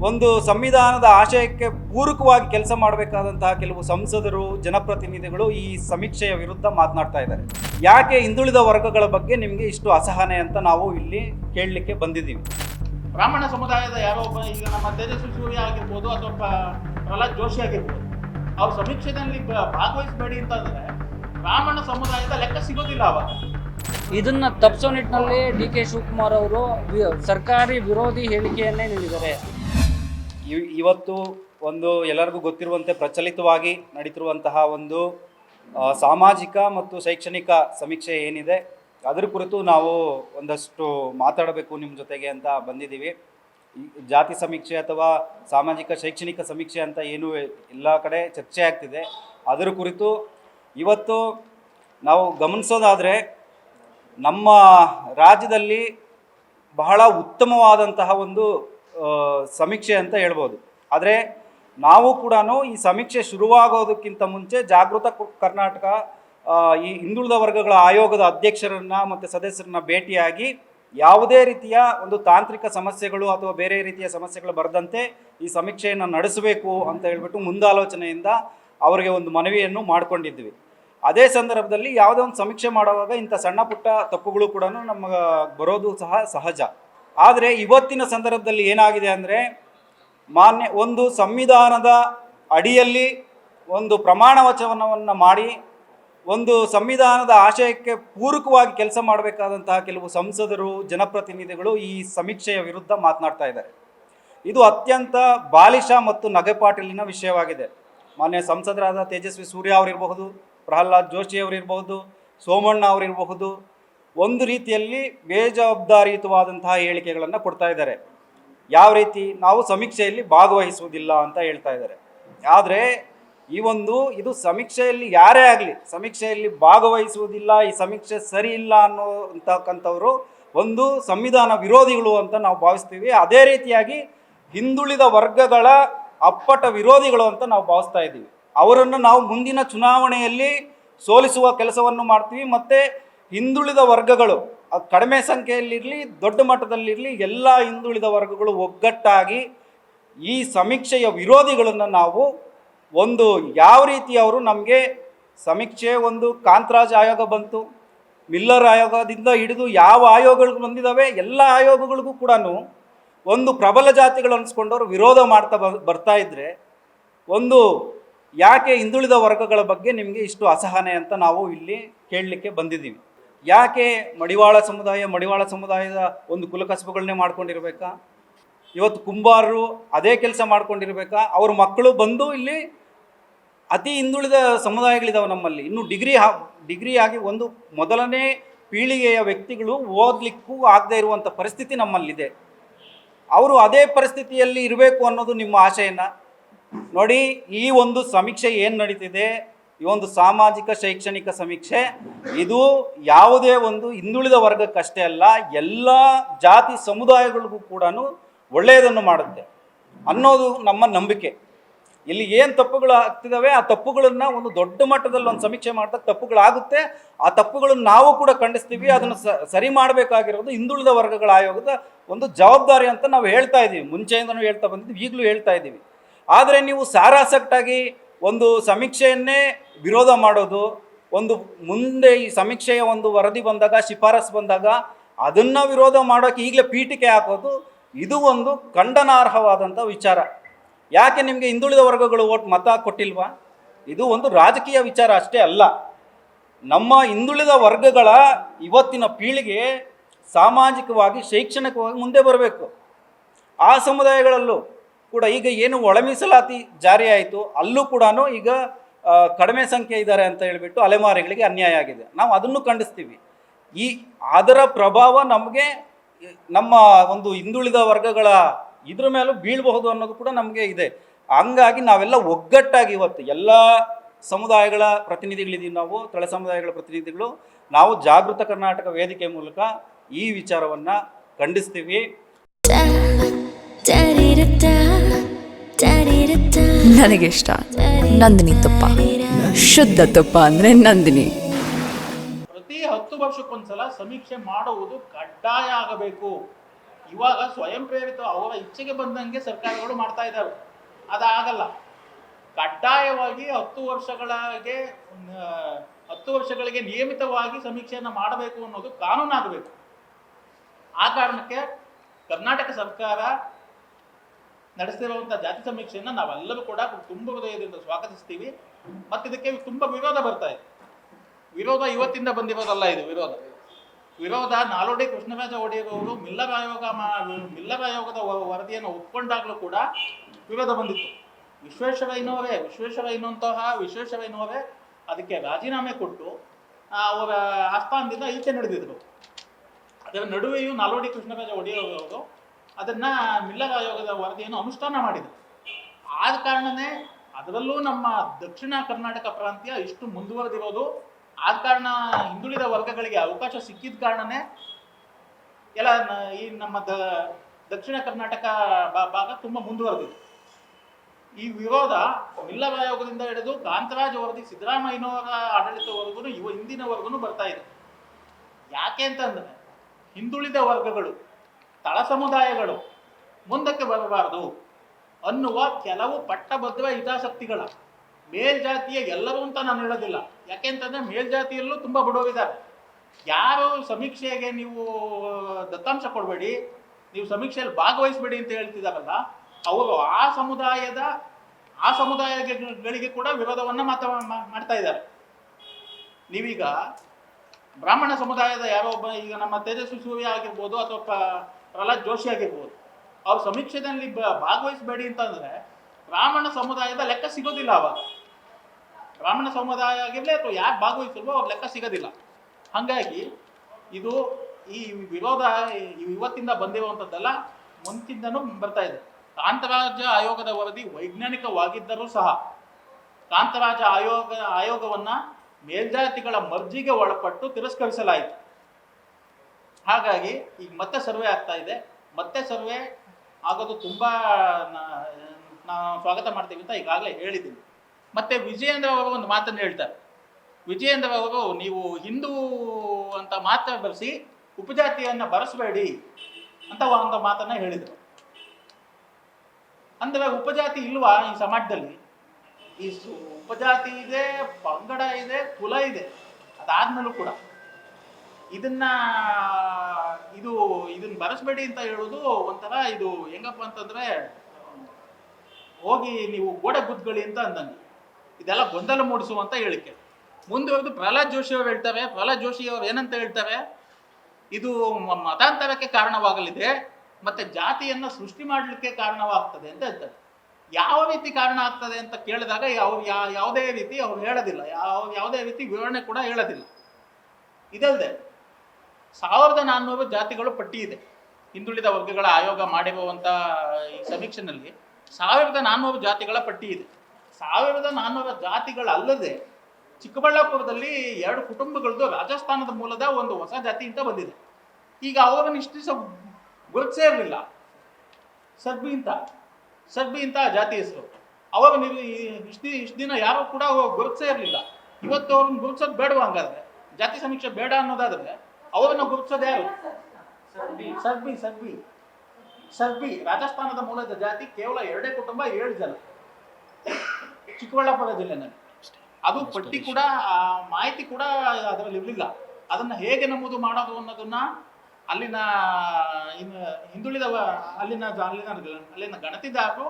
ಒಂದು ಸಂವಿಧಾನದ ಆಶಯಕ್ಕೆ ಪೂರಕವಾಗಿ ಕೆಲಸ ಮಾಡಬೇಕಾದಂತಹ ಕೆಲವು ಸಂಸದರು ಜನಪ್ರತಿನಿಧಿಗಳು ಈ ಸಮೀಕ್ಷೆಯ ವಿರುದ್ಧ ಮಾತನಾಡ್ತಾ ಇದ್ದಾರೆ. ಯಾಕೆ ಹಿಂದುಳಿದ ವರ್ಗಗಳ ಬಗ್ಗೆ ನಿಮಗೆ ಇಷ್ಟು ಅಸಹನೆ ಅಂತ ನಾವು ಇಲ್ಲಿ ಕೇಳಲಿಕ್ಕೆ ಬಂದಿದ್ದೀವಿ. ಬ್ರಾಹ್ಮಣ ಸಮುದಾಯದ ಯಾರೋ ಒಬ್ಬ ಈಗ ನಮ್ಮ ತೇಜಸ್ವಿ ಸೂರ್ಯ ಆಗಿರ್ಬೋದು ಅಥವಾ ಪ್ರ- ಪ್ರಹ್ಲಾದ್ ಜೋಶಿ ಆಗಿರ್ಬೋದು ಅವ್ರ ಸಮೀಕ್ಷೆಯಲ್ಲಿ ಭಾಗವಹಿಸಬೇಡಿ ಅಂತಂದ್ರೆ ಬ್ರಾಹ್ಮಣ ಸಮುದಾಯದ ಲೆಕ್ಕ ಸಿಗೋದಿಲ್ಲ ಅವಾಗ. ಇದನ್ನ ತಪ್ಪಿಸೋ ನಿಟ್ಟಿನಲ್ಲಿ ಡಿ ಕೆ ಶಿವಕುಮಾರ್ ಅವರು ವಿ- ಸರ್ಕಾರಿ ವಿರೋಧಿ ಹೇಳಿಕೆಯನ್ನೇ ನೀಡಿದ್ದಾರೆ. ಇವ್- ಇವತ್ತು ಒಂದು ಎಲ್ಲರಿಗೂ ಗೊತ್ತಿರುವಂತೆ ಪ್ರಚಲಿತವಾಗಿ ನಡೀತಿರುವಂತಹ ಒಂದು ಸಾಮಾಜಿಕ ಮತ್ತು ಶೈಕ್ಷಣಿಕ ಸಮೀಕ್ಷೆ ಏನಿದೆ, ಅದರ ಕುರಿತು ನಾವು ಒಂದಷ್ಟು ಮಾತಾಡಬೇಕು ನಿಮ್ಮ ಜೊತೆಗೆ ಅಂತ ಬಂದಿದ್ದೀವಿ. ಜಾತಿ ಸಮೀಕ್ಷೆ ಅಥವಾ ಸಾಮಾಜಿಕ ಶೈಕ್ಷಣಿಕ ಸಮೀಕ್ಷೆ ಅಂತ ಏನು ಎಲ್ಲ ಕಡೆ ಚರ್ಚೆ ಆಗ್ತಿದೆ. ಅದರ ಕುರಿತು ಇವತ್ತು ನಾವು ಗಮನಿಸೋದಾದರೆ ನಮ್ಮ ರಾಜ್ಯದಲ್ಲಿ ಬಹಳ ಉತ್ತಮವಾದಂತಹ ಒಂದು ಸಮೀಕ್ಷೆ ಅಂತ ಹೇಳ್ಬೋದು. ಆದರೆ ನಾವು ಕೂಡ ಈ ಸಮೀಕ್ಷೆ ಶುರುವಾಗೋದಕ್ಕಿಂತ ಮುಂಚೆ ಜಾಗೃತ ಕರ್ನಾಟಕ ಈ ಹಿಂದುಳಿದ ವರ್ಗಗಳ ಆಯೋಗದ ಅಧ್ಯಕ್ಷರನ್ನ ಮತ್ತು ಸದಸ್ಯರನ್ನ ಭೇಟಿಯಾಗಿ ಯಾವುದೇ ರೀತಿಯ ಒಂದು ತಾಂತ್ರಿಕ ಸಮಸ್ಯೆಗಳು ಅಥವಾ ಬೇರೆ ರೀತಿಯ ಸಮಸ್ಯೆಗಳು ಬರದಂತೆ ಈ ಸಮೀಕ್ಷೆಯನ್ನು ನಡೆಸಬೇಕು ಅಂತ ಹೇಳ್ಬಿಟ್ಟು ಮುಂದಾಲೋಚನೆಯಿಂದ ಅವರಿಗೆ ಒಂದು ಮನವಿಯನ್ನು ಮಾಡಿಕೊಂಡಿದ್ವಿ. ಅದೇ ಸಂದರ್ಭದಲ್ಲಿ ಯಾವುದೇ ಒಂದು ಸಮೀಕ್ಷೆ ಮಾಡುವಾಗ ಇಂಥ ಸಣ್ಣ ಪುಟ್ಟ ತಪ್ಪುಗಳು ಕೂಡ ನಮಗೆ ಬರೋದು ಸಹ ಸಹಜ. ಆದರೆ ಇವತ್ತಿನ ಸಂದರ್ಭದಲ್ಲಿ ಏನಾಗಿದೆ ಅಂದರೆ ಮಾನ್ಯ ಒಂದು ಸಂವಿಧಾನದ ಅಡಿಯಲ್ಲಿ ಒಂದು ಪ್ರಮಾಣ ವಚನವನ್ನು ಮಾಡಿ ಒಂದು ಸಂವಿಧಾನದ ಆಶಯಕ್ಕೆ ಪೂರಕವಾಗಿ ಕೆಲಸ ಮಾಡಬೇಕಾದಂತಹ ಕೆಲವು ಸಂಸದರು, ಜನಪ್ರತಿನಿಧಿಗಳು ಈ ಸಮೀಕ್ಷೆಯ ವಿರುದ್ಧ ಮಾತನಾಡ್ತಾ ಇದ್ದಾರೆ. ಇದು ಅತ್ಯಂತ ಬಾಲಿಶ ಮತ್ತು ನಗೆಪಾಟಲಿನ ವಿಷಯವಾಗಿದೆ. ಮಾನ್ಯ ಸಂಸದರಾದ ತೇಜಸ್ವಿ ಸೂರ್ಯ ಅವರಿರಬಹುದು, ಪ್ರಹ್ಲಾದ್ ಜೋಶಿ ಅವರಿರಬಹುದು, ಸೋಮಣ್ಣ ಅವರಿರಬಹುದು ಒಂದು ರೀತಿಯಲ್ಲಿ ಬೇಜವಾಬ್ದಾರಿಯುತವಾದಂತಹ ಹೇಳಿಕೆಗಳನ್ನು ಕೊಡ್ತಾ ಇದ್ದಾರೆ. ಯಾವ ರೀತಿ? ನಾವು ಸಮೀಕ್ಷೆಯಲ್ಲಿ ಭಾಗವಹಿಸುವುದಿಲ್ಲ ಅಂತ ಹೇಳ್ತಾ ಇದ್ದಾರೆ. ಆದರೆ ಈ ಒಂದು, ಇದು ಸಮೀಕ್ಷೆಯಲ್ಲಿ ಯಾರೇ ಆಗಲಿ, ಸಮೀಕ್ಷೆಯಲ್ಲಿ ಭಾಗವಹಿಸುವುದಿಲ್ಲ, ಈ ಸಮೀಕ್ಷೆ ಸರಿ ಇಲ್ಲ ಒಂದು ಸಂವಿಧಾನ ವಿರೋಧಿಗಳು ಅಂತ ನಾವು ಭಾವಿಸ್ತೀವಿ. ಅದೇ ರೀತಿಯಾಗಿ ಹಿಂದುಳಿದ ವರ್ಗಗಳ ಅಪ್ಪಟ ವಿರೋಧಿಗಳು ಅಂತ ನಾವು ಭಾವಿಸ್ತಾ ಇದ್ದೀವಿ. ಅವರನ್ನು ನಾವು ಮುಂದಿನ ಚುನಾವಣೆಯಲ್ಲಿ ಸೋಲಿಸುವ ಕೆಲಸವನ್ನು ಮಾಡ್ತೀವಿ. ಮತ್ತು ಹಿಂದುಳಿದ ವರ್ಗಗಳು ಕಡಿಮೆ ಸಂಖ್ಯೆಯಲ್ಲಿರಲಿ, ದೊಡ್ಡ ಮಟ್ಟದಲ್ಲಿರಲಿ ಎಲ್ಲ ಹಿಂದುಳಿದ ವರ್ಗಗಳು ಒಗ್ಗಟ್ಟಾಗಿ ಈ ಸಮೀಕ್ಷೆಯ ವಿರೋಧಿಗಳನ್ನು ನಾವು ಒಂದು ಯಾವ ರೀತಿ ಅವರು ನಮಗೆ ಸಮೀಕ್ಷೆ ಒಂದು ಕಾಂತರಾಜ್ ಆಯೋಗ ಬಂತು, ಮಿಲ್ಲರ್ ಆಯೋಗದಿಂದ ಹಿಡಿದು ಯಾವ ಆಯೋಗಗಳು ಬಂದಿದ್ದಾವೆ ಎಲ್ಲ ಆಯೋಗಗಳಿಗೂ ಕೂಡ ಒಂದು ಪ್ರಬಲ ಜಾತಿಗಳು ಅನ್ಸ್ಕೊಂಡವ್ರು ವಿರೋಧ ಮಾಡ್ತಾ ಬರ್ತಾ ಇದ್ದರೆ ಒಂದು ಯಾಕೆ ಹಿಂದುಳಿದ ವರ್ಗಗಳ ಬಗ್ಗೆ ನಿಮಗೆ ಇಷ್ಟು ಅಸಹನೆ ಅಂತ ನಾವು ಇಲ್ಲಿ ಕೇಳಲಿಕ್ಕೆ ಬಂದಿದ್ದೀವಿ. ಯಾಕೆ ಮಡಿವಾಳ ಸಮುದಾಯ, ಮಡಿವಾಳ ಸಮುದಾಯದ ಒಂದು ಕುಲಕಸಬುಗಳನ್ನೇ ಮಾಡ್ಕೊಂಡಿರ್ಬೇಕಾ? ಇವತ್ತು ಕುಂಬಾರರು ಅದೇ ಕೆಲಸ ಮಾಡ್ಕೊಂಡಿರ್ಬೇಕಾ? ಅವ್ರ ಮಕ್ಕಳು ಬಂದು ಇಲ್ಲಿ ಅತಿ ಹಿಂದುಳಿದ ಸಮುದಾಯಗಳಿದಾವೆ ನಮ್ಮಲ್ಲಿ. ಇನ್ನು ಡಿಗ್ರಿ ಹಾ, ಡಿಗ್ರಿ ಆಗಿ ಒಂದು ಮೊದಲನೇ ಪೀಳಿಗೆಯ ವ್ಯಕ್ತಿಗಳು ಓದಲಿಕ್ಕೂ ಆಗದೇ ಇರುವಂಥ ಪರಿಸ್ಥಿತಿ ನಮ್ಮಲ್ಲಿದೆ. ಅವರು ಅದೇ ಪರಿಸ್ಥಿತಿಯಲ್ಲಿ ಇರಬೇಕು ಅನ್ನೋದು ನಿಮ್ಮ ಆಶಯನ. ನೋಡಿ, ಈ ಒಂದು ಸಮೀಕ್ಷೆ ಏನು ನಡೀತಿದೆ? ಈ ಒಂದು ಸಾಮಾಜಿಕ ಶೈಕ್ಷಣಿಕ ಸಮೀಕ್ಷೆ, ಇದು ಯಾವುದೇ ಒಂದು ಹಿಂದುಳಿದ ವರ್ಗಕ್ಕಷ್ಟೇ ಅಲ್ಲ, ಎಲ್ಲ ಜಾತಿ ಸಮುದಾಯಗಳಿಗೂ ಕೂಡ ಒಳ್ಳೆಯದನ್ನು ಮಾಡುತ್ತೆ ಅನ್ನೋದು ನಮ್ಮ ನಂಬಿಕೆ. ಇಲ್ಲಿ ಏನು ತಪ್ಪುಗಳು ಆಗ್ತಿದ್ದಾವೆ ಆ ತಪ್ಪುಗಳನ್ನು ಒಂದು ದೊಡ್ಡ ಮಟ್ಟದಲ್ಲಿ ಒಂದು ಸಮೀಕ್ಷೆ ಮಾಡಿದಾಗ ತಪ್ಪುಗಳಾಗುತ್ತೆ. ಆ ತಪ್ಪುಗಳನ್ನು ನಾವು ಕೂಡ ಖಂಡಿಸ್ತೀವಿ, ಅದನ್ನು ಸರಿ ಮಾಡಬೇಕಾಗಿರೋದು ಹಿಂದುಳಿದ ವರ್ಗಗಳ ಆಯೋಗದ ಒಂದು ಜವಾಬ್ದಾರಿ ಅಂತ ನಾವು ಹೇಳ್ತಾ ಇದ್ದೀವಿ ಮುಂಚೆಯಿಂದನೂ ಹೇಳ್ತಾ ಬಂದಿದ್ದೀವಿ, ಈಗಲೂ ಹೇಳ್ತಾ ಇದ್ದೀವಿ ಆದರೆ ನೀವು ಸಾರಾಸಕ್ಟಾಗಿ ಒಂದು ಸಮೀಕ್ಷೆಯನ್ನೇ ವಿರೋಧ ಮಾಡೋದು, ಒಂದು ಮುಂದೆ ಈ ಸಮೀಕ್ಷೆಯ ಒಂದು ವರದಿ ಬಂದಾಗ, ಶಿಫಾರಸು ಬಂದಾಗ, ಅದನ್ನು ವಿರೋಧ ಮಾಡೋಕ್ಕೆ ಈಗಲೇ ಪೀಠಿಕೆ ಹಾಕೋದು, ಇದು ಒಂದು ಖಂಡನಾರ್ಹವಾದಂಥ ವಿಚಾರ. ಯಾಕೆ ನಿಮಗೆ ಹಿಂದುಳಿದ ವರ್ಗಗಳು ಓಟ್ ಮತ ಕೊಟ್ಟಿಲ್ವಾ? ಇದು ಒಂದು ರಾಜಕೀಯ ವಿಚಾರ ಅಷ್ಟೇ ಅಲ್ಲ. ನಮ್ಮ ಹಿಂದುಳಿದ ವರ್ಗಗಳ ಇವತ್ತಿನ ಪೀಳಿಗೆ ಸಾಮಾಜಿಕವಾಗಿ, ಶೈಕ್ಷಣಿಕವಾಗಿ ಮುಂದೆ ಬರಬೇಕು. ಆ ಸಮುದಾಯಗಳಲ್ಲೂ ಕೂಡ ಈಗ ಏನು ಒಳ ಮೀಸಲಾತಿ ಜಾರಿ ಆಯಿತು ಅಲ್ಲೂ ಕೂಡ ಈಗ ಕಡಿಮೆ ಸಂಖ್ಯೆ ಇದ್ದಾರೆ ಅಂತ ಹೇಳಿಬಿಟ್ಟು ಅಲೆಮಾರಿಗಳಿಗೆ ಅನ್ಯಾಯ ಆಗಿದೆ. ನಾವು ಅದನ್ನು ಖಂಡಿಸ್ತೀವಿ. ಈ ಅದರ ಪ್ರಭಾವ ನಮಗೆ ನಮ್ಮ ಒಂದು ಹಿಂದುಳಿದ ವರ್ಗಗಳ ಇದ್ರ ಮೇಲೂ ಬೀಳಬಹುದು ಅನ್ನೋದು ಕೂಡ ನಮಗೆ ಇದೆ. ಹಂಗಾಗಿ ನಾವೆಲ್ಲ ಒಗ್ಗಟ್ಟಾಗಿ ಇವತ್ತು ಎಲ್ಲ ಸಮುದಾಯಗಳ ಪ್ರತಿನಿಧಿಗಳಿದ್ದೀವಿ ನಾವು, ತಳ ಸಮುದಾಯಗಳ ಪ್ರತಿನಿಧಿಗಳು, ನಾವು ಜಾಗೃತ ಕರ್ನಾಟಕ ವೇದಿಕೆ ಮೂಲಕ ಈ ವಿಚಾರವನ್ನು ಖಂಡಿಸ್ತೀವಿ. ನನಗಿಷ್ಟ ನಂದಿನಿ ತುಪ್ಪ. ಶುದ್ಧ ತುಪ್ಪ ಅಂದ್ರೆ ನಂದಿನಿ. ಪ್ರತಿ ಹತ್ತು ವರ್ಷಕ್ಕೊಂದ್ಸಲ ಸಮೀಕ್ಷೆ ಮಾಡುವುದು ಕಡ್ಡಾಯ ಆಗಬೇಕು. ಇವಾಗ ಸ್ವಯಂ ಪ್ರೇರಿತ ಅವರ ಇಚ್ಛೆಗೆ ಬಂದಂಗೆ ಸರ್ಕಾರಗಳು ಮಾಡ್ತಾ ಇದ್ದಾವೆ ಅದಾಗಲ್ಲ. ಕಡ್ಡಾಯವಾಗಿ ಹತ್ತು ವರ್ಷಗಳಿಗೆ ಹತ್ತು ವರ್ಷಗಳಿಗೆ ನಿಯಮಿತವಾಗಿ ಸಮೀಕ್ಷೆಯನ್ನು ಮಾಡಬೇಕು ಅನ್ನೋದು ಕಾನೂನಾಗಬೇಕು. ಆ ಕಾರಣಕ್ಕೆ ಕರ್ನಾಟಕ ಸರ್ಕಾರ ನಡೆಸ್ತಿರುವಂಥ ಜಾತಿ ಸಮೀಕ್ಷೆಯನ್ನು ನಾವೆಲ್ಲರೂ ಕೂಡ ತುಂಬ ಹೃದಯದಿಂದ ಸ್ವಾಗತಿಸ್ತೀವಿ. ಮತ್ತು ಇದಕ್ಕೆ ತುಂಬ ವಿರೋಧ ಬರ್ತಾ ಇದೆ. ವಿರೋಧ ಇವತ್ತಿಂದ ಬಂದಿರೋದಲ್ಲ ಇದು ವಿರೋಧ. ವಿರೋಧ ನಾಲ್ವಡಿ ಕೃಷ್ಣರಾಜ ಒಡೆಯರ್ ಅವರು ಮಿಲ್ಲರ್ ಆಯೋಗ ಮಿಲ್ಲರ್ ಆಯೋಗದ ವರದಿಯನ್ನು ಒಪ್ಕೊಂಡಾಗಲೂ ಕೂಡ ವಿರೋಧ ಬಂದಿತ್ತು. ವಿಶ್ವೇಶ್ವರಯ್ಯನವರೇ ವಿಶ್ವೇಶ್ವರಯ್ಯನಂತಹ ವಿಶ್ವೇಶ್ವರಯ್ಯನವರೇ ಅದಕ್ಕೆ ರಾಜೀನಾಮೆ ಕೊಟ್ಟು ಅವರ ಆಸ್ಥಾನದಿಂದ ಈಚೆ ನಡೆದಿದ್ರು. ಅದರ ನಡುವೆಯೂ ನಾಲ್ವಡಿ ಕೃಷ್ಣರಾಜ ಒಡೆಯರ್ ಅವರು ಅದನ್ನ ಮಿಲ್ಲರ್ ಆಯೋಗದ ವರದಿಯನ್ನು ಅನುಷ್ಠಾನ ಮಾಡಿದೆ. ಆದ ಕಾರಣನೇ ಅದರಲ್ಲೂ ನಮ್ಮ ದಕ್ಷಿಣ ಕರ್ನಾಟಕ ಪ್ರಾಂತ್ಯ ಇಷ್ಟು ಮುಂದುವರೆದಿರೋದು. ಆದ ಕಾರಣ ಹಿಂದುಳಿದ ವರ್ಗಗಳಿಗೆ ಅವಕಾಶ ಸಿಕ್ಕಿದ ಕಾರಣನೇ ಎಲ್ಲ ಈ ನಮ್ಮ ದ, ದಕ್ಷಿಣ ಕರ್ನಾಟಕ ಭಾಗ ತುಂಬ ಮುಂದುವರೆದಿದೆ. ಈ ವಿರೋಧ ಮಿಲ್ಲರ್ ಆಯೋಗದಿಂದ ಹಿಡಿದು ಕಾಂತರಾಜ್ ವರದಿ, ಸಿದ್ದರಾಮಯ್ಯನವರ ಆಡಳಿತವರೆಗೂ ಇವ ಹಿಂದಿನವರೆಗೂ ಬರ್ತಾ ಇದೆ. ಯಾಕೆ ಅಂತಂದ್ರೆ ಹಿಂದುಳಿದ ವರ್ಗಗಳು ತಳ ಸಮುದಾಯಗಳು ಮುಂದಕ್ಕೆ ಬರಬಾರದು ಅನ್ನುವ ಕೆಲವು ಪಟ್ಟಭದ್ರ ಹಿತಾಸಕ್ತಿಗಳ. ಮೇಲ್ಜಾತಿಯ ಎಲ್ಲರೂ ಅಂತ ನಾನು ಹೇಳೋದಿಲ್ಲ. ಯಾಕೆಂತಂದ್ರೆ ಮೇಲ್ಜಾತಿಯಲ್ಲೂ ತುಂಬ ಬಡವರಿದ್ದಾರೆ. ಯಾರು ಸಮೀಕ್ಷೆಗೆ ನೀವು ದತ್ತಾಂಶ ಕೊಡಬೇಡಿ, ನೀವು ಸಮೀಕ್ಷೆಯಲ್ಲಿ ಭಾಗವಹಿಸಬೇಡಿ ಅಂತ ಹೇಳ್ತಿದ್ದಾರಲ್ಲ, ಅವರು ಆ ಸಮುದಾಯದ, ಆ ಸಮುದಾಯಗಳಿಗೆ ಕೂಡ ವಿರೋಧವನ್ನ ಮಾತಾ ಮಾಡ್ತಾ ಇದ್ದಾರೆ. ನೀವೀಗ ಬ್ರಾಹ್ಮಣ ಸಮುದಾಯದ ಯಾರೋ ಒಬ್ಬ, ಈಗ ನಮ್ಮ ತೇಜಸ್ವಿ ಸೂರ್ಯ ಆಗಿರ್ಬೋದು ಅಥವಾ ಪ್ರಹ್ಲಾದ್ ಜೋಶಿ ಆಗಿರ್ಬೋದು. ಅವ್ರ ಸಮೀಕ್ಷೆಯಲ್ಲಿ ಬ- ಭಾಗವಹಿಸಬೇಡಿ ಅಂತಂದ್ರೆ ಬ್ರಾಹ್ಮಣ ಸಮುದಾಯದ ಲೆಕ್ಕ ಸಿಗೋದಿಲ್ಲ ಅವಾಗ. ಬ್ರಾಹ್ಮಣ ಸಮುದಾಯ ಆಗಿರಲಿ ಅಥವಾ ಯಾರು ಭಾಗವಹಿಸಲ್ವೋ ಅವ್ರ ಲೆಕ್ಕ ಸಿಗೋದಿಲ್ಲ. ಹಾಗಾಗಿ ಇದು ಈ ವಿರೋಧ ಇವತ್ತಿಂದ ಬಂದಿರುವಂಥದ್ದಲ್ಲ ಮುಂಚಿಂದನೂ ಬರ್ತಾ ಇದೆ. ಕಾಂತರಾಜ ಆಯೋಗದ ವರದಿ ವೈಜ್ಞಾನಿಕವಾಗಿದ್ದರೂ ಸಹ ಕಾಂತರಾಜ ಆಯೋಗ, ಆಯೋಗವನ್ನ ಮೇಲ್ಜಾತಿಗಳ ಮರ್ಜಿಗೆ ಒಳಪಟ್ಟು ತಿರಸ್ಕರಿಸಲಾಯಿತು. ಹಾಗಾಗಿ ಈಗ ಮತ್ತೆ ಸರ್ವೆ ಆಗ್ತಾ ಇದೆ. ಮತ್ತೆ ಸರ್ವೆ ಆಗೋದು ತುಂಬಾ ನಾವು ಸ್ವಾಗತ ಮಾಡ್ತೀವಿ ಅಂತ ಈಗಾಗಲೇ ಹೇಳಿದ್ದೀನಿ. ಮತ್ತೆ ವಿಜಯೇಂದ್ರ ಅವರು ಒಂದು ಮಾತನ್ನು ಹೇಳ್ತಾರೆ. ವಿಜಯೇಂದ್ರ ಅವರು, ನೀವು ಹಿಂದೂ ಅಂತ ಮಾತ್ರ ಬರೆಸಿ ಉಪಜಾತಿಯನ್ನ ಬರೆಸಬೇಡಿ ಅಂತ ಒಂದು ಮಾತನ್ನ ಹೇಳಿದರು. ಅಂದರೆ ಉಪಜಾತಿ ಇಲ್ವಾ ಈ ಸಮಾಜದಲ್ಲಿ? ಈ ಉಪಜಾತಿ ಇದೆ, ಪಂಗಡ ಇದೆ ಕುಲ ಇದೆ. ಅದಾದ್ಮೇಲೂ ಕೂಡ ಇದನ್ನ, ಇದು ಇದನ್ನ ಬರೆಸ್ಬೇಡಿ ಅಂತ ಹೇಳೋದು ಒಂಥರ ಇದು ಹೆಂಗಪ್ಪ ಅಂತಂದ್ರೆ, ಹೋಗಿ ನೀವು ಗೋಡೆ ಗುದ್ದುಗಳಿ ಅಂತ ಅಂದಂಗೆ. ಇದೆಲ್ಲ ಗೊಂದಲ ಮೂಡಿಸುವಂತ ಹೇಳಿಕೆ. ಮುಂದುವರೆದು ಪ್ರಹ್ಲಾದ್ ಜೋಶಿ ಅವರು ಹೇಳ್ತಾರೆ. ಪ್ರಹ್ಲಾದ್ ಜೋಶಿ ಅವರು ಏನಂತ ಹೇಳ್ತಾರೆ? ಇದು ಮತಾಂತರಕ್ಕೆ ಕಾರಣವಾಗಲಿದೆ, ಮತ್ತೆ ಜಾತಿಯನ್ನ ಸೃಷ್ಟಿ ಮಾಡಲಿಕ್ಕೆ ಕಾರಣವಾಗ್ತದೆ ಅಂತ ಹೇಳ್ತಾರೆ. ಯಾವ ರೀತಿ ಕಾರಣ ಆಗ್ತದೆ ಅಂತ ಕೇಳಿದಾಗ ಯಾವ ಯಾವುದೇ ರೀತಿ ಅವ್ರು ಹೇಳೋದಿಲ್ಲ. ಯಾವ, ಯಾವುದೇ ರೀತಿ ವಿವರಣೆ ಕೂಡ ಹೇಳೋದಿಲ್ಲ. ಇದಲ್ಲದೆ ಸಾವಿರದ ನಾನ್ನೂರು ಜಾತಿಗಳು ಪಟ್ಟಿ ಇದೆ. ಹಿಂದುಳಿದ ವರ್ಗಗಳ ಆಯೋಗ ಮಾಡಿರುವಂಥ ಈ ಸಮೀಕ್ಷೆನಲ್ಲಿ ಸಾವಿರದ ನಾನ್ನೂರು ಜಾತಿಗಳ ಪಟ್ಟಿ ಇದೆ. ಸಾವಿರದ ನಾನ್ನೂರು ಜಾತಿಗಳಲ್ಲದೆ ಚಿಕ್ಕಬಳ್ಳಾಪುರದಲ್ಲಿ ಎರಡು ಕುಟುಂಬಗಳದ್ದು ರಾಜಸ್ಥಾನದ ಮೂಲದ ಒಂದು ಹೊಸ ಜಾತಿ ಅಂತ ಬಂದಿದೆ. ಈಗ ಅವರನ್ನು ಇಷ್ಟ ಗುರುತಿಸೇ ಇರಲಿಲ್ಲ. ಸರ್ಬಿ ಅಂತ. ಸರ್ಬಿ ಅಂತ ಜಾತಿ ಹೆಸರು. ಅವಾಗ ನೀವು ಇಷ್ಟು ಇಷ್ಟು ದಿನ ಯಾರು ಕೂಡ ಗುರುತಿಸೇ ಇರಲಿಲ್ಲ. ಇವತ್ತು ಅವ್ರನ್ನ ಗುರುತಿಸೋದು ಬೇಡವಾ ಹಂಗಾದ್ರೆ? ಜಾತಿ ಸಮೀಕ್ಷೆ ಬೇಡ ಅನ್ನೋದಾದ್ರೆ ಅವರನ್ನ ಗುರುತಿಸೋದು ಯಾರು? ಸರ್ಬಿ ಸರ್ಬಿ ಸರ್ಬಿ ರಾಜಸ್ಥಾನದ ಮೂಲದ ಜಾತಿ ಕೇವಲ ಎರಡೇ ಕುಟುಂಬ ಏಳು ಜನ. ಚಿಕ್ಕಬಳ್ಳಾಪುರ ಜಿಲ್ಲೆನಲ್ಲಿ. ಅದು ಪಟ್ಟಿ ಕೂಡ ಮಾಹಿತಿ ಕೂಡ ಅದರಲ್ಲಿ ಇರಲಿಲ್ಲ. ಅದನ್ನ ಹೇಗೆ ನಮೂದು ಮಾಡೋದು ಅನ್ನೋದನ್ನ ಅಲ್ಲಿನ ಇನ್ನು ಹಿಂದುಳಿದ ಅಲ್ಲಿನ ಅಲ್ಲಿನ ಅಲ್ಲಿನ ಗಣತಿದಾರರು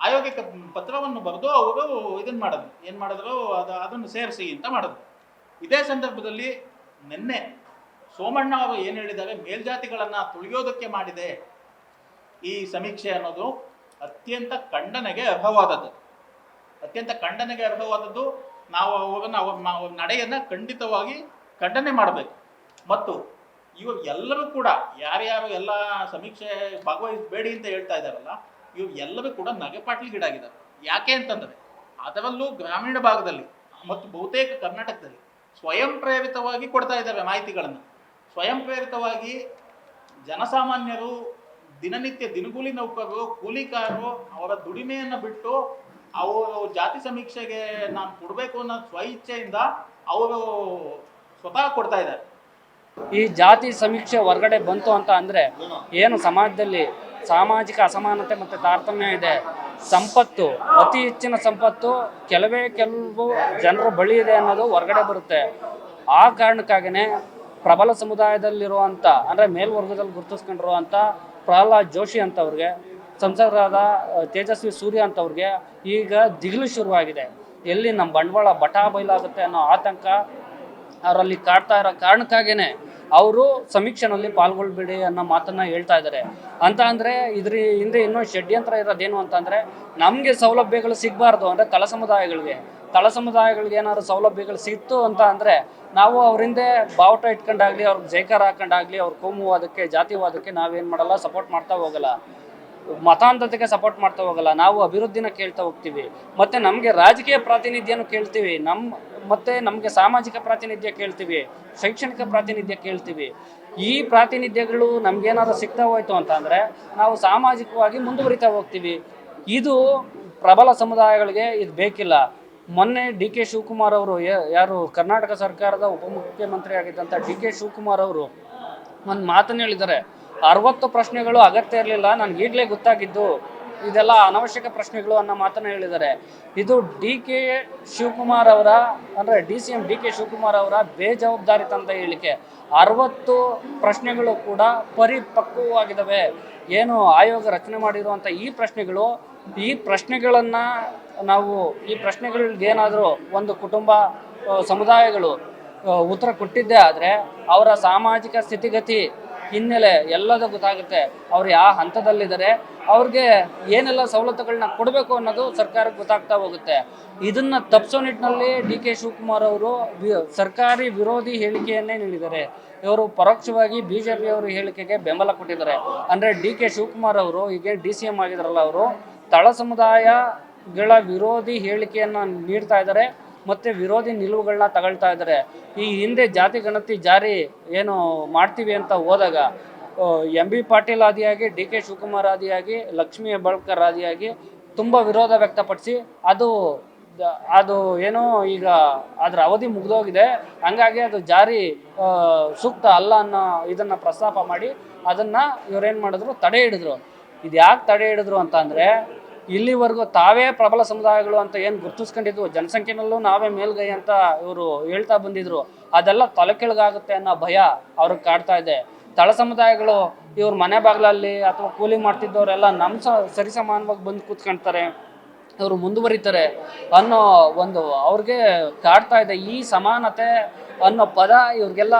ಆಯೋಗಕ್ಕೆ ಪತ್ರವನ್ನು ಬರೆದು ಅವರು ಇದನ್ನ ಮಾಡಿದ್ರು. ಏನ್ ಮಾಡಿದ್ರು? ಅದು ಅದನ್ನು ಸೇರಿಸಿ ಅಂತ ಮಾಡಿದ್ರು. ಇದೇ ಸಂದರ್ಭದಲ್ಲಿ ನಿನ್ನೆ ಸೋಮಣ್ಣ ಅವರು ಏನು ಹೇಳಿದ್ದಾರೆ? ಮೇಲ್ಜಾತಿಗಳನ್ನ ತುಳಿಯೋದಕ್ಕೆ ಮಾಡಿದೆ. ಈ ಸಮೀಕ್ಷೆ ಅನ್ನೋದು ಅತ್ಯಂತ ಖಂಡನೆಗೆ ಅರ್ಹವಾದದ್ದು. ಅತ್ಯಂತ ಖಂಡನೆಗೆ ಅರ್ಹವಾದದ್ದು. ನಾವು ಅವರನ್ನ ಅವ್ರ ನಡೆಯನ್ನ ಖಂಡಿತವಾಗಿ ಖಂಡನೆ ಮಾಡಬೇಕು. ಮತ್ತು ಇವರು ಎಲ್ಲರೂ ಕೂಡ ಯಾರ್ಯಾರು ಎಲ್ಲ ಸಮೀಕ್ಷೆ ಭಾಗವಹಿಸಬೇಡಿ ಅಂತ ಹೇಳ್ತಾ ಇದ್ದಾರಲ್ಲ ಇವ್ರು ಎಲ್ಲರೂ ಕೂಡ ನಗೆಪಾಟ್ಲಿಗೀಡಾಗಿದ್ದಾರೆ ಯಾಕೆ ಅಂತಂದ್ರೆ, ಅದರಲ್ಲೂ ಗ್ರಾಮೀಣ ಭಾಗದಲ್ಲಿ ಮತ್ತು ಬಹುತೇಕ ಕರ್ನಾಟಕದಲ್ಲಿ ಸ್ವಯಂ ಪ್ರೇರಿತವಾಗಿ ಕೊಡ್ತಾ ಇದ್ದಾರೆ ಮಾಹಿತಿಗಳನ್ನು. ಸ್ವಯಂ ಪ್ರೇರಿತವಾಗಿ ಜನಸಾಮಾನ್ಯರು ದಿನನಿತ್ಯ ದಿನಗೂಲಿ ನೌಕರರು, ಕೂಲಿಕಾರರು ಅವರ ದುಡಿಮೆಯನ್ನು ಬಿಟ್ಟು ಅವರು ಜಾತಿ ಸಮೀಕ್ಷೆಗೆ ನಾನು ಕೊಡಬೇಕು ಅನ್ನೋ ಸ್ವ ಇಚ್ಛೆಯಿಂದ ಅವರು ಸ್ವತಃ ಕೊಡ್ತಾ ಇದ್ದಾರೆ. ಈ ಜಾತಿ ಸಮೀಕ್ಷೆ ಹೊರಗಡೆ ಬಂತು ಅಂತ ಅಂದರೆ ಏನು ಸಮಾಜದಲ್ಲಿ ಸಾಮಾಜಿಕ ಅಸಮಾನತೆ ಮತ್ತು ತಾರತಮ್ಯ ಇದೆ? ಸಂಪತ್ತು, ಅತಿ ಹೆಚ್ಚಿನ ಸಂಪತ್ತು ಕೆಲವೇ ಕೆಲವು ಜನರ ಬಳಿ ಇದೆ ಅನ್ನೋದು ಹೊರಗಡೆ ಬರುತ್ತೆ. ಆ ಕಾರಣಕ್ಕಾಗಿಯೇ ಪ್ರಬಲ ಸಮುದಾಯದಲ್ಲಿರುವಂಥ ಅಂದರೆ ಮೇಲ್ವರ್ಗದಲ್ಲಿ ಗುರುತಿಸ್ಕೊಂಡಿರುವಂಥ ಪ್ರಹ್ಲಾದ್ ಜೋಶಿ ಅಂತವ್ರಿಗೆ, ಸಂಸದರಾದ ತೇಜಸ್ವಿ ಸೂರ್ಯ ಅಂತವ್ರಿಗೆ ಈಗ ದಿಗಿಲು ಶುರುವಾಗಿದೆ. ಎಲ್ಲಿ ನಮ್ಮ ಬಂಡವಾಳ ಬಟಾ ಬಯಲಾಗುತ್ತೆ ಅನ್ನೋ ಆತಂಕ ಅವರಲ್ಲಿ ಕಾಡ್ತಾ ಇರೋ ಕಾರಣಕ್ಕಾಗೇನೆ ಅವರು ಸಮೀಕ್ಷೆನಲ್ಲಿ ಪಾಲ್ಗೊಳ್ಬೇಡಿ ಅನ್ನೋ ಮಾತನ್ನ ಹೇಳ್ತಾ ಇದ್ದಾರೆ. ಅಂತ ಅಂದ್ರೆ ಇದ್ರ ಹಿಂದೆ ಇನ್ನೂ ಷಡ್ಯಂತ್ರ ಇರೋದೇನು ಅಂತಂದ್ರೆ, ನಮಗೆ ಸೌಲಭ್ಯಗಳು ಸಿಗಬಾರ್ದು ಅಂದ್ರೆ ತಳ ಸಮುದಾಯಗಳಿಗೆ. ತಳ ಸಮುದಾಯಗಳಿಗೆ ಏನಾದ್ರು ಸೌಲಭ್ಯಗಳು ಸಿಕ್ತು ಅಂತ ಅಂದರೆ ನಾವು ಅವರಿಂದ ಬಾವುಟ ಇಟ್ಕೊಂಡಾಗ್ಲಿ ಅವ್ರಿಗೆ ಜೈಕಾರ ಹಾಕೊಂಡಾಗ್ಲಿ, ಅವ್ರ ಕೋಮುವಾದಕ್ಕೆ, ಜಾತಿವಾದಕ್ಕೆ ನಾವೇನು ಮಾಡಲ್ಲ ಸಪೋರ್ಟ್ ಮಾಡ್ತಾ ಹೋಗಲ್ಲ. ಮತಾಂಧತೆಗೆ ಸಪೋರ್ಟ್ ಮಾಡ್ತಾ ಹೋಗಲ್ಲ. ನಾವು ಅಭಿವೃದ್ಧಿನ ಕೇಳ್ತಾ ಹೋಗ್ತೀವಿ. ಮತ್ತೆ ನಮಗೆ ರಾಜಕೀಯ ಪ್ರಾತಿನಿಧ್ಯನು ಕೇಳ್ತೀವಿ. ನಮ್ಮ ಮತ್ತೆ ನಮಗೆ ಸಾಮಾಜಿಕ ಪ್ರಾತಿನಿಧ್ಯ ಕೇಳ್ತೀವಿ. ಶೈಕ್ಷಣಿಕ ಪ್ರಾತಿನಿಧ್ಯ ಕೇಳ್ತೀವಿ. ಈ ಪ್ರಾತಿನಿಧ್ಯಗಳು ನಮಗೇನಾದ್ರು ಸಿಗ್ತಾ ಹೋಯ್ತು ಅಂತ ಅಂದ್ರೆ ನಾವು ಸಾಮಾಜಿಕವಾಗಿ ಮುಂದುವರಿತಾ ಹೋಗ್ತೀವಿ. ಇದು ಪ್ರಬಲ ಸಮುದಾಯಗಳಿಗೆ ಇದು ಬೇಕಿಲ್ಲ. ಮೊನ್ನೆ ಡಿ ಕೆ ಶಿವಕುಮಾರ್ ಅವರು ಯಾರು ಕರ್ನಾಟಕ ಸರ್ಕಾರದ ಉಪಮುಖ್ಯಮಂತ್ರಿ ಆಗಿದ್ದಂಥ ಡಿ ಕೆ ಶಿವಕುಮಾರ್ ಅವರು ಒಂದು ಮಾತನ್ನು ಹೇಳಿದ್ದಾರೆ. ಅರವತ್ತು ಪ್ರಶ್ನೆಗಳು ಅಗತ್ಯ ಇರಲಿಲ್ಲ, ನನಗೆ ಈಗಲೇ ಗೊತ್ತಾಗಿದ್ದು ಇದೆಲ್ಲ ಅನವಶ್ಯಕ ಪ್ರಶ್ನೆಗಳು ಅನ್ನೋ ಮಾತನ್ನು ಹೇಳಿದ್ದಾರೆ. ಇದು ಡಿ ಕೆ ಶಿವಕುಮಾರ್ ಅವರ, ಅಂದರೆ D C M D K Shivakumar ಅವರ ಬೇಜವಾಬ್ದಾರಿತನದ ಹೇಳಿಕೆ. ಅರವತ್ತು ಪ್ರಶ್ನೆಗಳು ಕೂಡ ಪರಿಪಕ್ವವಾಗಿದ್ದಾವೆ ಏನು ಆಯೋಗ ರಚನೆ ಮಾಡಿರುವಂಥ ಈ ಪ್ರಶ್ನೆಗಳು, ಈ ಪ್ರಶ್ನೆಗಳನ್ನು ನಾವು ಈ ಪ್ರಶ್ನೆಗಳಿಗೆ ಏನಾದರೂ ಒಂದು ಕುಟುಂಬ ಸಮುದಾಯಗಳು ಉತ್ತರ ಕೊಟ್ಟಿದ್ದೇ ಆದರೆ ಅವರ ಸಾಮಾಜಿಕ ಸ್ಥಿತಿಗತಿ ಹಿನ್ನೆಲೆ ಎಲ್ಲದ ಗೊತ್ತಾಗುತ್ತೆ. ಅವ್ರು ಯಾವ ಹಂತದಲ್ಲಿದ್ದಾರೆ, ಅವ್ರಿಗೆ ಏನೆಲ್ಲ ಸವಲತ್ತುಗಳನ್ನ ಕೊಡಬೇಕು ಅನ್ನೋದು ಸರ್ಕಾರಕ್ಕೆ ಗೊತ್ತಾಗ್ತಾ ಹೋಗುತ್ತೆ. ಇದನ್ನ ತಪ್ಪಿಸೋ ನಿಟ್ಟಿನಲ್ಲಿ ಡಿ ಕೆ ಶಿವಕುಮಾರ್ ಅವರು ಸರ್ಕಾರಿ ವಿರೋಧಿ ಹೇಳಿಕೆಯನ್ನೇ ನೀಡಿದ್ದಾರೆ. ಇವರು ಪರೋಕ್ಷವಾಗಿ ಬಿ ಜೆ ಪಿಯವರ ಹೇಳಿಕೆಗೆ ಬೆಂಬಲ ಕೊಟ್ಟಿದ್ದಾರೆ. ಅಂದರೆ ಡಿ ಕೆ ಶಿವಕುಮಾರ್ ಅವರು ಈಗ ಡಿ ಸಿ ಎಂ ಆಗಿದ್ದಾರಲ್ಲ ಅವರು, ತಳ ಸಮುದಾಯಗಳ ವಿರೋಧಿ ಹೇಳಿಕೆಯನ್ನು ನೀಡ್ತಾ ಇದ್ದಾರೆ, ಮತ್ತೆ ವಿರೋಧಿ ನಿಲುವುಗಳನ್ನ ತಗೊಳ್ತಾ ಇದ್ದಾರೆ. ಈ ಹಿಂದೆ ಜಾತಿ ಗಣತಿ ಜಾರಿ ಏನು ಮಾಡ್ತೀವಿ ಅಂತ ಹೋದಾಗ ಎಂ ಬಿ ಪಾಟೀಲ್ ಆದಿಯಾಗಿ, ಡಿ ಕೆ ಶಿವಕುಮಾರ್ ಆದಿಯಾಗಿ, ಲಕ್ಷ್ಮೀ ಹೆಬ್ಬಾಳ್ಕರ್ ಆದಿಯಾಗಿ ತುಂಬ ವಿರೋಧ ವ್ಯಕ್ತಪಡಿಸಿ ಅದು ಅದು ಏನೋ ಈಗ ಅದರ ಅವಧಿ ಮುಗಿದೋಗಿದೆ. ಹಂಗಾಗಿ ಅದು ಜಾರಿ ಸೂಕ್ತ ಅಲ್ಲ ಅನ್ನೋ ಇದನ್ನು ಪ್ರಸ್ತಾಪ ಮಾಡಿ ಅದನ್ನು ಇವರೇನು ಮಾಡಿದ್ರು, ತಡೆ ಹಿಡಿದ್ರು. ಇದು ಯಾಕೆ ತಡೆ ಹಿಡಿದ್ರು ಅಂತ ಅಂದ್ರೆ ಇಲ್ಲಿವರೆಗೂ ತಾವೇ ಪ್ರಬಲ ಸಮುದಾಯಗಳು ಅಂತ ಏನು ಗುರುತಿಸ್ಕೊಂಡಿದ್ವು? ಜನಸಂಖ್ಯೆನಲ್ಲೂ ನಾವೇ ಮೇಲ್ಗೈ ಅಂತ ಇವರು ಹೇಳ್ತಾ ಬಂದಿದ್ರು. ಅದೆಲ್ಲ ತಲೆ ಕೆಳಗಾಗುತ್ತೆ ಅನ್ನೋ ಭಯ ಅವ್ರಿಗೆ ಕಾಡ್ತಾ ಇದೆ. ತಳ ಸಮುದಾಯಗಳು ಇವ್ರ ಮನೆ ಬಾಗಿಲಲ್ಲಿ ಅಥವಾ ಕೂಲಿ ಮಾಡ್ತಿದ್ದವರೆಲ್ಲ ನಮ್ಮ ಸ ಸರಿಸಮಾನವಾಗಿ ಬಂದು ಕೂತ್ಕೊಳ್ತಾರೆ ಇವರು ಮುಂದುವರಿತಾರೆ ಅನ್ನೋ ಒಂದು ಅವ್ರಿಗೆ ಕಾಡ್ತಾ ಇದೆ. ಈ ಸಮಾನತೆ ಅನ್ನೋ ಪದ ಇವ್ರಿಗೆಲ್ಲ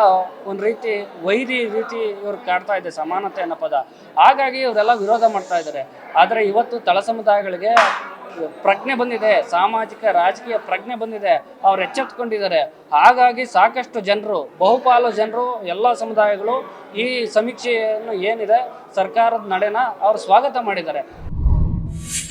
ಒಂದು ರೀತಿ ವೈರಿ ರೀತಿ ಇವ್ರು ಕಾಡ್ತಾ ಇದೆ, ಸಮಾನತೆ ಅನ್ನೋ ಪದ. ಹಾಗಾಗಿ ಇವರೆಲ್ಲ ವಿರೋಧ ಮಾಡ್ತಾ ಇದ್ದಾರೆ ಆದರೆ ಇವತ್ತು ತಳ ಸಮುದಾಯಗಳಿಗೆ ಪ್ರಜ್ಞೆ ಬಂದಿದೆ, ಸಾಮಾಜಿಕ ರಾಜಕೀಯ ಪ್ರಜ್ಞೆ ಬಂದಿದೆ, ಅವ್ರು ಎಚ್ಚೆತ್ಕೊಂಡಿದ್ದಾರೆ. ಹಾಗಾಗಿ ಸಾಕಷ್ಟು ಜನರು, ಬಹುಪಾಲು ಜನರು, ಎಲ್ಲ ಸಮುದಾಯಗಳು ಈ ಸಮೀಕ್ಷೆಯನ್ನು ಏನಿದೆ ಸರ್ಕಾರದ ನಡೆನ ಅವರು ಸ್ವಾಗತ ಮಾಡಿದ್ದಾರೆ.